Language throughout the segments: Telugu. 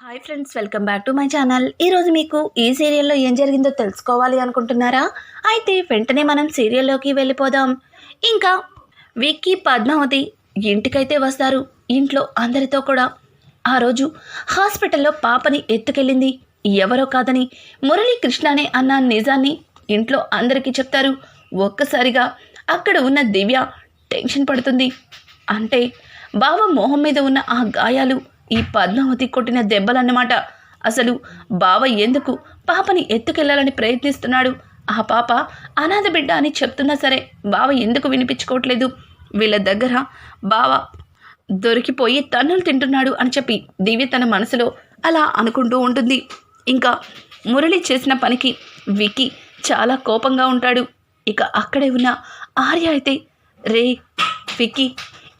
Hi friends welcome back to my channel ఈరోజు మీకు ఈ సీరియల్లో ఏం జరిగిందో తెలుసుకోవాలి అనుకుంటున్నారా? అయితే వెంటనే మనం సీరియల్లోకి వెళ్ళిపోదాం. ఇంకా విక్కీ పద్మావతి ఇంటికైతే వస్తారు. ఇంట్లో అందరితో కూడా. ఆ రోజు హాస్పిటల్లో పాపని ఎత్తుకెళ్ళింది. ఎవరో కాదని మురళీ కృష్ణనే అన్న నిజాన్ని ఇంట్లో అందరికీ చెప్తారు. ఒక్కసారిగా అక్కడ ఉన్న దివ్య టెన్షన్ పడుతుంది. అంటే బావ మొహం మీద ఉన్న ఆ గాయాలు ఈ పద్మావతి కొట్టిన దెబ్బలన్నమాట. అసలు బావ ఎందుకు పాపని ఎత్తుకెళ్ళాలని ప్రయత్నిస్తున్నాడు? ఆ పాప అనాథ బిడ్డ అని చెప్తున్నా సరే బావ ఎందుకు వినిపించుకోవట్లేదు? వీళ్ళ దగ్గర బావ దొరికిపోయి తన్నులు తింటున్నాడు అని చెప్పి దివ్య తన మనసులో అలా అనుకుంటూ ఉంటుంది. ఇంకా మురళి చేసిన పనికి వికి చాలా కోపంగా ఉంటాడు. ఇక అక్కడే ఉన్న ఆర్య అయితే రే వికి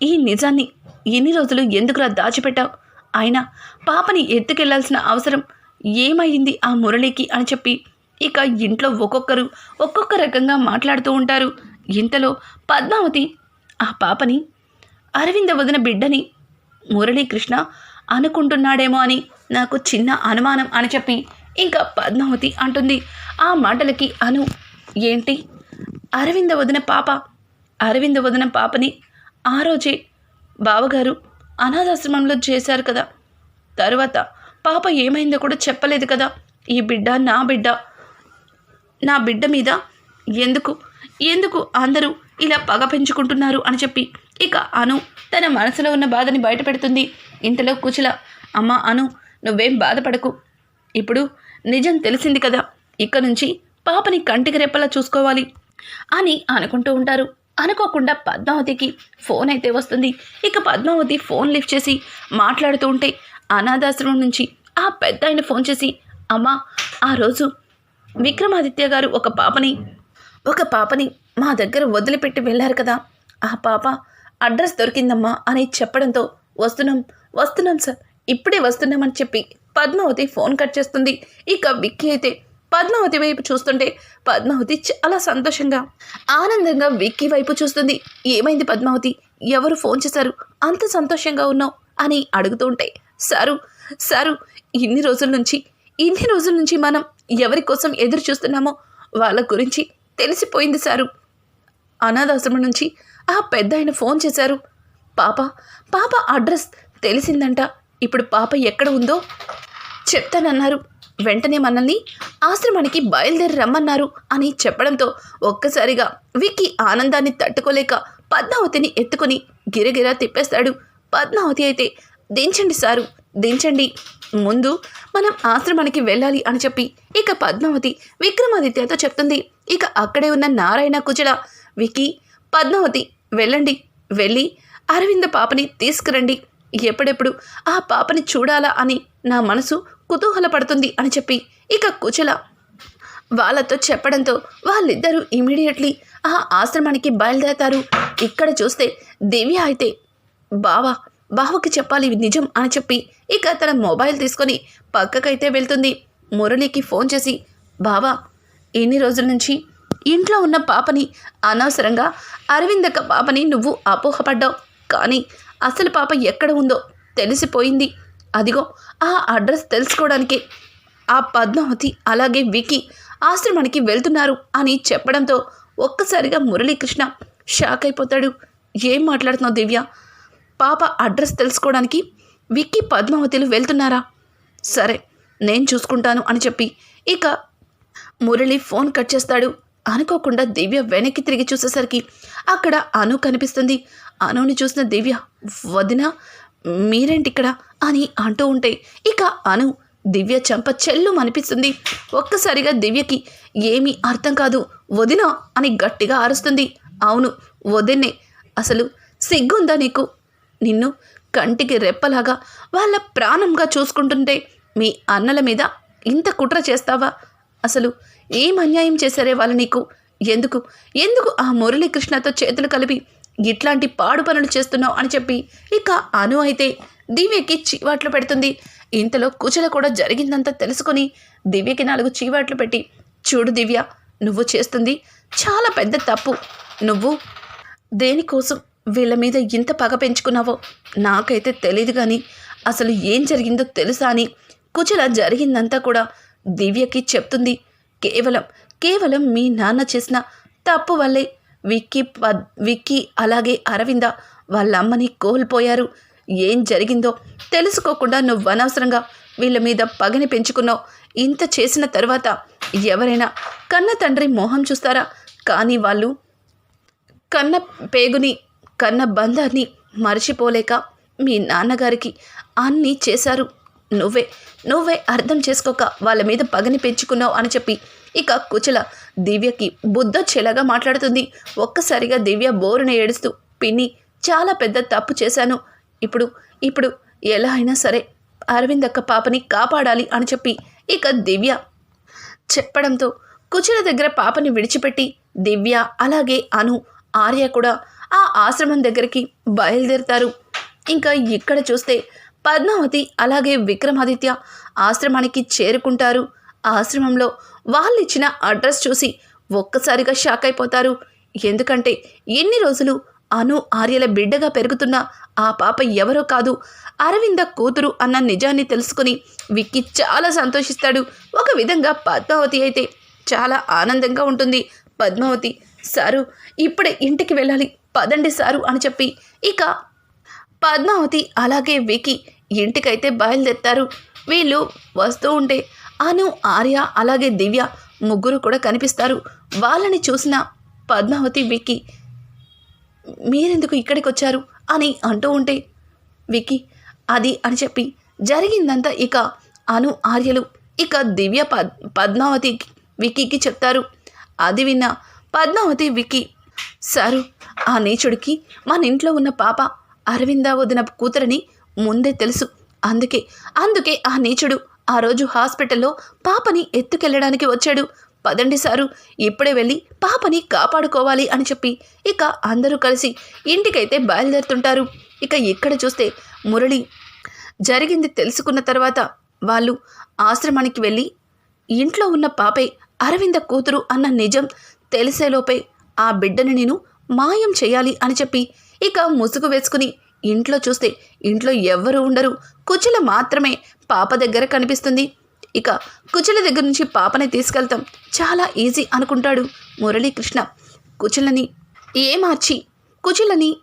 ఈ నిజాన్ని ఎన్ని రోజులు ఎందుకురా దాచిపెట్టావు? అయినా పాపని ఎత్తుకెళ్ళాల్సిన అవసరం ఏమైంది ఆ మురళికి అని చెప్పి ఇక ఇంట్లో ఒక్కొక్కరు ఒక్కొక్క రకంగా మాట్లాడుతూ ఉంటారు. ఇంతలో పద్మావతి ఆ పాపని అరవింద వదిన బిడ్డని మురళీకృష్ణ అనుకుంటున్నాడేమో అని నాకు చిన్న అనుమానం అని చెప్పి ఇంకా పద్మావతి అంటుంది. ఆ మాటలకి అను ఏంటి? అరవింద వదిన పాప అరవింద వదిన పాపని ఆ రోజే బావగారు అనాథాశ్రమంలో చేశారు కదా. తరువాత పాప ఏమైందో కూడా చెప్పలేదు కదా. ఈ బిడ్డ నా బిడ్డ నా బిడ్డ మీద ఎందుకు ఎందుకు అందరూ ఇలా పగ పెంచుకుంటున్నారు అని చెప్పి ఇక అను తన మనసులో ఉన్న బాధని బయటపెడుతుంది. ఇంతలో కూచుల అమ్మ అను నువ్వేం బాధపడకు. ఇప్పుడు నిజం తెలిసింది కదా. ఇక నుంచి పాపని కంటికి రెప్పలా చూసుకోవాలి అని అనుకుంటూ ఉంటారు. అనుకోకుండా పద్మావతికి ఫోన్ అయితే వస్తుంది. ఇక పద్మావతి ఫోన్ లిఫ్ట్ చేసి మాట్లాడుతూ ఉంటే అనాథాశ్రమం నుంచి ఆ పెద్ద ఆయన ఫోన్ చేసి అమ్మా ఆ రోజు విక్రమాదిత్య గారు ఒక పాపని ఒక పాపని మా దగ్గర వదిలిపెట్టి వెళ్ళారు కదా. ఆ పాప అడ్రస్ దొరికిందమ్మా అని చెప్పడంతో వస్తున్నాం వస్తున్నాం సార్. ఇప్పుడే వస్తున్నామని చెప్పి పద్మావతి ఫోన్ కట్ చేస్తుంది. ఇక విక్కీ అయితే పద్మావతి వైపు చూస్తుంటే పద్మావతి చాలా సంతోషంగా ఆనందంగా విక్కీ వైపు చూస్తుంది. ఏమైంది పద్మావతి? ఎవరు ఫోన్ చేశారు? అంత సంతోషంగా ఉన్నావు అని అడుగుతూ ఉంటాయి సారు సారు ఇన్ని రోజుల నుంచి ఇన్ని రోజుల నుంచి మనం ఎవరి కోసం ఎదురు చూస్తున్నామో వాళ్ళ గురించి తెలిసిపోయింది సారు. అనాథాశ్రమం నుంచి ఆ పెద్ద ఆయన ఫోన్ చేశారు. పాప పాప అడ్రస్ తెలిసిందంట. ఇప్పుడు పాప ఎక్కడ ఉందో చెప్తానన్నారు. వెంటనే మనల్ని ఆశ్రమానికి బయలుదేరి రమ్మన్నారు అని చెప్పడంతో ఒక్కసారిగా విక్కీ ఆనందాన్ని తట్టుకోలేక పద్మావతిని ఎత్తుకొని గిరగిరా తిప్పేస్తాడు. పద్మావతి అయితే దించండి సారు దించండి. ముందు మనం ఆశ్రమానికి వెళ్ళాలి అని చెప్పి ఇక పద్మావతి విక్రమాదిత్యతో చెప్తుంది. ఇక అక్కడే ఉన్న నారాయణ కుజల వికి పద్మావతి వెళ్ళండి. వెళ్ళి అరవింద పాపని తీసుకురండి. ఎప్పుడెప్పుడు ఆ పాపని చూడాలా అని నా మనసు కుతూహలపడుతుంది అని చెప్పి ఇక కుచల వాళ్ళతో చెప్పడంతో వాళ్ళిద్దరూ ఇమీడియట్లీ ఆ ఆశ్రమానికి బయలుదేరతారు. ఇక్కడ చూస్తే దివ్య అయితే బావా బావకి చెప్పాలి నిజం అని చెప్పి ఇక తన మొబైల్ తీసుకొని పక్కకైతే వెళ్తుంది. మురళికి ఫోన్ చేసి బావా ఎన్ని రోజుల నుంచి ఇంట్లో ఉన్న పాపని అనవసరంగా అరవిందక్క పాపని నువ్వు అపోహపడ్డావు. కానీ అసలు పాప ఎక్కడ ఉందో తెలిసిపోయింది. అదిగో ఆ అడ్రస్ తెలుసుకోవడానికి. ఆ పద్మావతి అలాగే వికి ఆశ్రమానికి వెళ్తున్నారు అని చెప్పడంతో ఒక్కసారిగా మురళీకృష్ణ షాక్ అయిపోతాడు. ఏం మాట్లాడుతున్నావు దివ్య? పాప అడ్రస్ తెలుసుకోవడానికి విక్కీ పద్మావతిలు వెళ్తున్నారా? సరే నేను చూసుకుంటాను అని చెప్పి ఇక మురళి ఫోన్ కట్ చేస్తాడు. అనుకోకుండా దివ్య వెనక్కి తిరిగి చూసేసరికి అక్కడ అను కనిపిస్తుంది. అనుని చూసిన దివ్య వదిన మీరేంటి ఇక్కడ అని అంటూ ఉంటే ఇక అను దివ్య చెంప చెల్లు అనిపిస్తుంది ఒక్కసారిగా దివ్యకి ఏమీ అర్థం కాదు. వదిన అని గట్టిగా అరుస్తుంది. అవును వదిన్నే అసలు సిగ్గుందా నీకు? నిన్ను కంటికి రెప్పలాగా వాళ్ళ ప్రాణంగా చూసుకుంటుంటే మీ అన్నల మీద ఇంత కుట్ర చేస్తావా? అసలు ఏం అన్యాయం చేశారే వాళ్ళు నీకు? ఎందుకు? ఎందుకు ఆ మురళీకృష్ణతో చేతులు కలిపి ఇట్లాంటి పాడు పనులు చేస్తున్నావు అని చెప్పి ఇక అను అయితే దివ్యకి చీవాట్లు పెడుతుంది. ఇంతలో కుచల కూడా జరిగిందంతా తెలుసుకొని దివ్యకి నాలుగు చీవాట్లు పెట్టి చూడు దివ్య నువ్వు చేస్తుంది చాలా పెద్ద తప్పు. నువ్వు దేనికోసం వీళ్ళ మీద ఇంత పగ పెంచుకున్నావో నాకైతే తెలియదు కానీ అసలు ఏం జరిగిందో తెలుసా అని కుచల జరిగిందంతా కూడా దివ్యకి చెప్తుంది. కేవలం కేవలం మీ నాన్న చేసిన తప్పు వల్లే విక్కీ పద్ విక్కీ అలాగే అరవింద వాళ్ళ అమ్మని కోల్పోయారు. ఏం జరిగిందో తెలుసుకోకుండా నువ్వు అనవసరంగా వీళ్ళ మీద పగని పెంచుకున్నావు. ఇంత చేసిన తర్వాత ఎవరైనా కన్న తండ్రి మోహం చూస్తారా? కానీ వాళ్ళు కన్న పేగుని కన్న బంధాన్ని మర్చిపోలేక మీ నాన్నగారికి అన్నీ చేశారు. నువ్వే నువ్వే అర్థం చేసుకోక వాళ్ళ మీద పగని పెంచుకున్నావు అని చెప్పి ఇక కుచల దివ్యకి బుద్ధొచ్చేలాగా మాట్లాడుతుంది. ఒక్కసారిగా దివ్య బోరున ఏడుస్తూ పిన్ని చాలా పెద్ద తప్పు చేశాను. ఇప్పుడు ఇప్పుడు ఎలా అయినా సరే అరవింద్ అక్క పాపని కాపాడాలి అని చెప్పి ఇక దివ్య చెప్పడంతో కుచుల దగ్గర పాపని విడిచిపెట్టి దివ్య అలాగే అను ఆర్య కూడా ఆ ఆశ్రమం దగ్గరికి బయలుదేరుతారు. ఇంకా ఇక్కడ చూస్తే పద్మావతి అలాగే విక్రమాదిత్య ఆశ్రమానికి చేరుకుంటారు. ఆశ్రమంలో వాళ్ళు ఇచ్చిన అడ్రస్ చూసి ఒక్కసారిగా షాక్ అయిపోతారు. ఎందుకంటే ఎన్ని రోజులు అను ఆర్యల బిడ్డగా పెరుగుతున్న ఆ పాప ఎవరో కాదు అరవింద కూతురు అన్న నిజాన్ని తెలుసుకుని విక్కీ చాలా సంతోషిస్తాడు. ఒక విధంగా పద్మావతి అయితే చాలా ఆనందంగా ఉంటుంది. పద్మావతి సారు ఇప్పుడే ఇంటికి వెళ్ళాలి. పదండి సారు అని చెప్పి ఇక పద్మావతి అలాగే వికి ఇంటికైతే బయలుదేరుతారు. వీళ్ళు వస్తూ ఉంటే అను ఆర్య అలాగే దివ్య ముగ్గురు కూడా కనిపిస్తారు. వాళ్ళని చూసిన పద్మావతి విక్కీ మీరెందుకు ఇక్కడికి వచ్చారు అని అంటూ ఉంటే వికి అది అని చెప్పి జరిగిందంతా ఇక అను ఆర్యలు ఇక దివ్య పద్ పద్మావతి విక్కీకి చెప్తారు. అది విన్న పద్మావతి విక్కీ సారు ఆ నీచుడికి మన ఇంట్లో ఉన్న పాప అరవిందా వదిన కూతురని ముందే తెలుసు. అందుకే అందుకే ఆ నీచుడు ఆ రోజు హాస్పిటల్లో పాపని ఎత్తుకెళ్ళడానికి వచ్చాడు. పదండి సారు ఇప్పుడే వెళ్ళి పాపని కాపాడుకోవాలి అని చెప్పి ఇక అందరూ కలిసి ఇంటికైతే బయలుదేరుతుంటారు. ఇక ఇక్కడ చూస్తే మురళి జరిగింది తెలుసుకున్న తర్వాత వాళ్ళు ఆశ్రమానికి వెళ్ళి ఇంట్లో ఉన్న పాపే అరవింద కూతురు అన్న నిజం తెలిసేలోపే ఆ బిడ్డని నేను మాయం చేయాలి అని చెప్పి ఇక ముసుగు వేసుకుని ఇంట్లో చూస్తే ఇంట్లో ఎవ్వరూ ఉండరు. కుచుల మాత్రమే పాప దగ్గర కనిపిస్తుంది. ఇక కుచుల దగ్గర నుంచి పాపని తీసుకెళ్తాం. చాలా ఈజీ అనుకుంటాడు మురళీకృష్ణ. కుచులని ఏమార్చి? కుచులని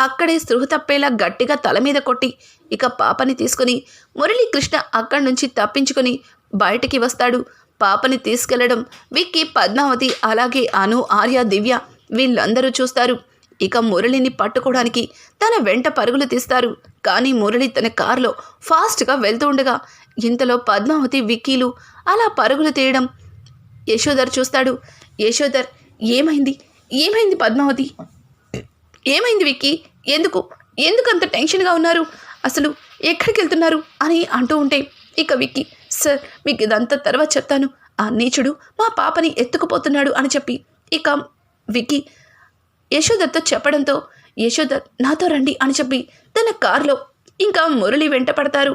అక్కడే స్పృహ తప్పేలా గట్టిగా తల మీద కొట్టి ఇక పాపని తీసుకుని మురళీకృష్ణ అక్కడి నుంచి తప్పించుకొని బయటికి వస్తాడు. పాపని తీసుకెళ్ళడం విక్కీ పద్మావతి అలాగే అను ఆర్య దివ్య వీళ్ళందరూ చూస్తారు. ఇక మురళిని పట్టుకోవడానికి తన వెంట పరుగులు తీస్తారు. కానీ మురళి తన కారులో ఫాస్ట్గా వెళ్తూ ఉండగా ఇంతలో పద్మావతి విక్కీలు అలా పరుగులు తీయడం యశోధర్ చూస్తాడు. యశోధర్ ఏమైంది? ఏమైంది పద్మావతి? ఏమైంది విక్కీ? ఎందుకు? ఎందుకు అంత టెన్షన్గా ఉన్నారు? అసలు ఎక్కడికి వెళ్తున్నారు అని అంటూ ఉంటే ఇక విక్కీ సార్ మీకు ఇదంతా తర్వాత చెప్తాను. ఆ నీచుడు మా పాపని ఎత్తుకుపోతున్నాడు అని చెప్పి ఇక విక్కీ యశోదర్తో చెప్పడంతో యశోదర్ నాతో రండి అని చెప్పి తన కారులో ఇంకా మురళి వెంట పడతారు.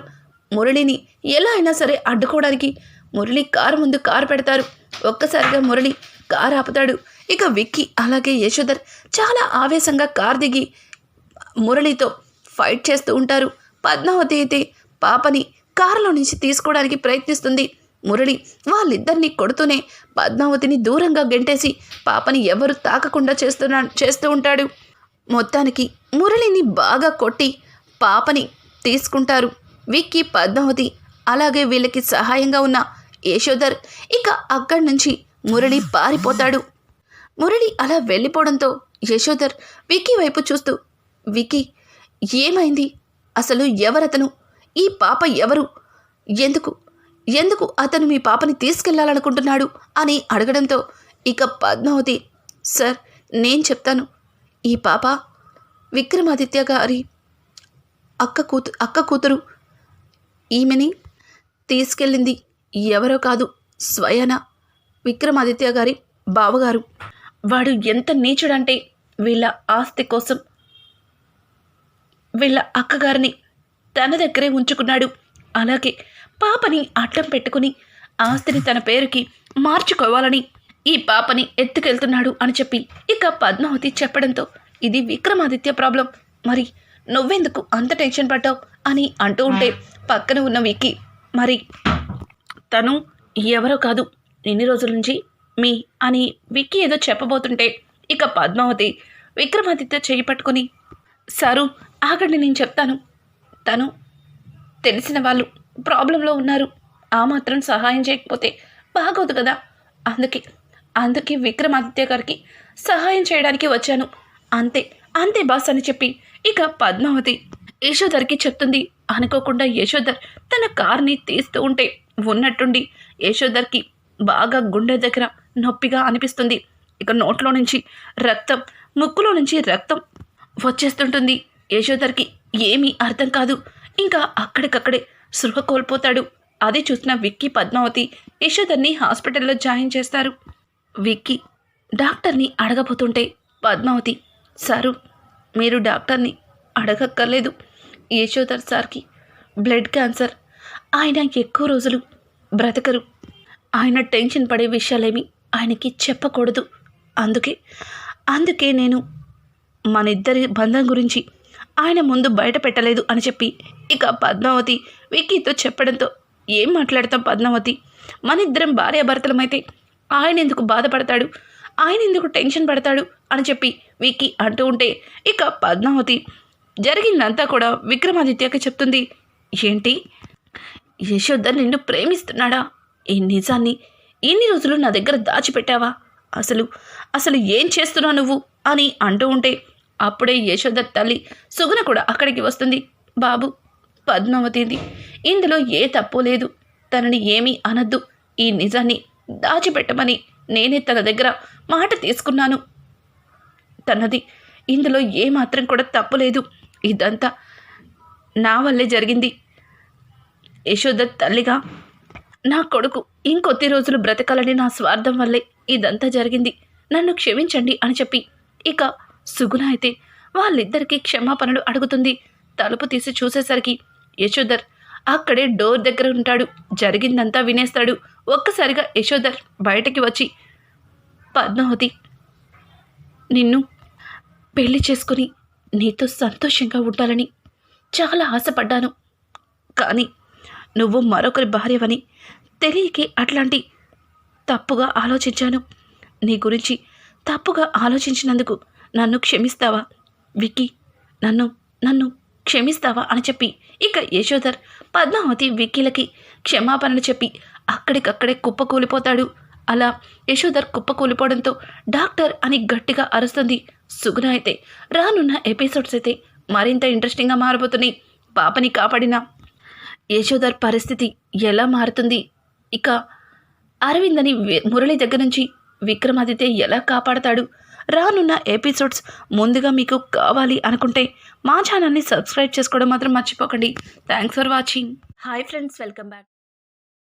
మురళిని ఎలా అయినా సరే అడ్డుకోవడానికి మురళి కారు ముందు కారు పెడతారు. ఒక్కసారిగా మురళి కారు ఆపుతాడు. ఇక విక్కీ అలాగే యశోదర్ చాలా ఆవేశంగా కారు దిగి మురళితో ఫైట్ చేస్తూ ఉంటారు. పద్మావతి అయితే పాపని కారులో నుంచి తీసుకోవడానికి ప్రయత్నిస్తుంది. మురళి వాళ్ళిద్దరిని కొడుతూనే పద్మావతిని దూరంగా గెంటేసి పాపని ఎవరు తాకకుండా చేస్తున్నా చేస్తూ ఉంటాడు. మొత్తానికి మురళిని బాగా కొట్టి పాపని తీసుకుంటారు. విక్కీ పద్మావతి అలాగే వీళ్ళకి సహాయంగా ఉన్న యశోధర్ ఇక అక్కడి నుంచి మురళి పారిపోతాడు. మురళి అలా వెళ్ళిపోవడంతో యశోధర్ విక్కీ వైపు చూస్తూ విక్కీ ఏమైంది? అసలు ఎవరతను? ఈ పాప ఎవరు? ఎందుకు ఎందుకు అతను మీ పాపని తీసుకెళ్ళాలనుకుంటున్నాడు అని అడగడంతో ఇక పద్మావతి సార్ నేను చెప్తాను. ఈ పాప విక్రమాదిత్య గారి అక్క కూతు అక్క కూతురు. ఈమెని తీసుకెళ్ళింది ఎవరో కాదు స్వయన విక్రమాదిత్య గారి బావగారు. వాడు ఎంత నీచుడంటే వీళ్ళ ఆస్తి కోసం వీళ్ళ అక్కగారిని తన దగ్గరే ఉంచుకున్నాడు. అలాగే పాపని అడ్డం పెట్టుకుని ఆస్తిని తన పేరుకి మార్చుకోవాలని ఈ పాపని ఎత్తుకెళ్తున్నాడు అని చెప్పి ఇక పద్మావతి చెప్పడంతో ఇది విక్రమాదిత్య ప్రాబ్లం. మరి నువ్వెందుకు అంత టెన్షన్ పడ్డావు అని అంటూ ఉంటే పక్కన ఉన్న వికి మరి తను ఎవరో కాదు ఎన్ని రోజుల నుంచి మీ అని విక్కీ ఏదో చెప్పబోతుంటే ఇక పద్మావతి విక్రమాదిత్య చేయి పట్టుకుని సారు ఆగండి నేను చెప్తాను. తను తెలిసిన వాళ్ళు ప్రాబ్లంలో ఉన్నారు. ఆ మాత్రం సహాయం చేయకపోతే బాగోదు కదా. అందుకే అందుకే విక్రమాదిత్య గారికి సహాయం చేయడానికి వచ్చాను. అంతే అంతే బాస్ అని చెప్పి ఇక పద్మావతి యశోధర్కి చెప్తుంది. అనుకోకుండా యశోధర్ తన కార్ని తీస్తూ ఉంటే ఉన్నట్టుండి యశోధర్కి బాగా గుండె దగ్గర నొప్పిగా అనిపిస్తుంది. ఇక నోట్లో నుంచి రక్తం ముక్కులో నుంచి రక్తం వచ్చేస్తుంటుంది. యశోధర్కి ఏమీ అర్థం కాదు. ఇంకా అక్కడికక్కడే సృహ కోల్పోతాడు. అది చూసిన విక్కీ పద్మావతి యశోధర్ని హాస్పిటల్లో జాయిన్ చేస్తారు. విక్కీ డాక్టర్ని అడగబోతుంటే పద్మావతి సారు మీరు డాక్టర్ని అడగక్కర్లేదు. యశోధర్ సార్కి బ్లడ్ క్యాన్సర్. ఆయన ఎక్కువ రోజులు బ్రతకరు. ఆయన టెన్షన్ పడే విషయాలేమి ఆయనకి చెప్పకూడదు. అందుకే అందుకే నేను మన ఇద్దరి బంధం గురించి ఆయన ముందు బయట పెట్టలేదు అని చెప్పి ఇక పద్మావతి విక్కీతో చెప్పడంతో ఏం మాట్లాడతాం పద్మావతి? మన ఇద్దరం భార్యాభర్తలమైతే ఆయన ఎందుకు బాధపడతాడు? ఆయన ఎందుకు టెన్షన్ పడతాడు? అని చెప్పి విక్కీ అంటూ ఉంటే ఇక పద్మావతి జరిగిందంతా కూడా విక్రమాదిత్యకి చెప్తుంది. ఏంటి? యశోధర్ నిన్ను ప్రేమిస్తున్నాడా? ఈ నిజాన్ని ఇన్ని రోజులు నా దగ్గర దాచిపెట్టావా? అసలు అసలు ఏం చేస్తున్నావు నువ్వు? అని అంటూ ఉంటే అప్పుడే యశోద తల్లి సుగుణ కూడా అక్కడికి వస్తుంది. బాబు పద్మావతిది ఇందులో ఏ తప్పు లేదు. తనని ఏమీ అనద్దు. ఈ నిజాన్ని దాచిపెట్టమని నేనే తన దగ్గర మాట తీసుకున్నాను. తనది ఇందులో ఏ మాత్రం కూడా తప్పు లేదు. ఇదంతా నా వల్లే జరిగింది. యశోద తల్లిగా నా కొడుకు ఇంకొద్ది రోజులు బ్రతకాలని నా స్వార్థం వల్లే ఇదంతా జరిగింది. నన్ను క్షమించండి అని చెప్పి ఇక సుగుణ అయితే వాళ్ళిద్దరికీ క్షమాపణలు అడుగుతుంది. తలుపు తీసి చూసేసరికి యశోధర్ అక్కడే డోర్ దగ్గర ఉంటాడు. జరిగిందంతా వినేస్తాడు. ఒక్కసారిగా యశోధర్ బయటకి వచ్చి పద్మావతి నిన్ను పెళ్ళి చేసుకుని నీతో సంతోషంగా ఉండాలని చాలా ఆశపడ్డాను. కానీ నువ్వు మరొకరి భార్యవని తెలియకే అట్లాంటి తప్పుగా ఆలోచించాను. నీ గురించి తప్పుగా ఆలోచించినందుకు నన్ను క్షమిస్తావా? విక్కీ నన్ను నన్ను క్షమిస్తావా అని చెప్పి ఇక యశోధర్ పద్మావతి విక్కీలకి క్షమాపణలు చెప్పి అక్కడికక్కడే కుప్పకూలిపోతాడు. అలా యశోధర్ కుప్పకూలిపోవడంతో డాక్టర్ అని గట్టిగా అరుస్తుంది. సుగుణ అయితే రానున్న ఎపిసోడ్స్ అయితే మరింత ఇంట్రెస్టింగ్గా మారబోతున్నాయి. పాపని కాపాడిన యశోధర్ పరిస్థితి ఎలా మారుతుంది? ఇక అరవిందని అని మురళి దగ్గర నుంచి విక్రమాదిత్య ఎలా కాపాడతాడు? రానున్న ఎపిసోడ్స్ ముందుగా మీకు కావాలి అనుకుంటే మా ఛానల్ని సబ్స్క్రైబ్ చేసుకోవడం మాత్రం మర్చిపోకండి. Thanks for watching hi friends welcome back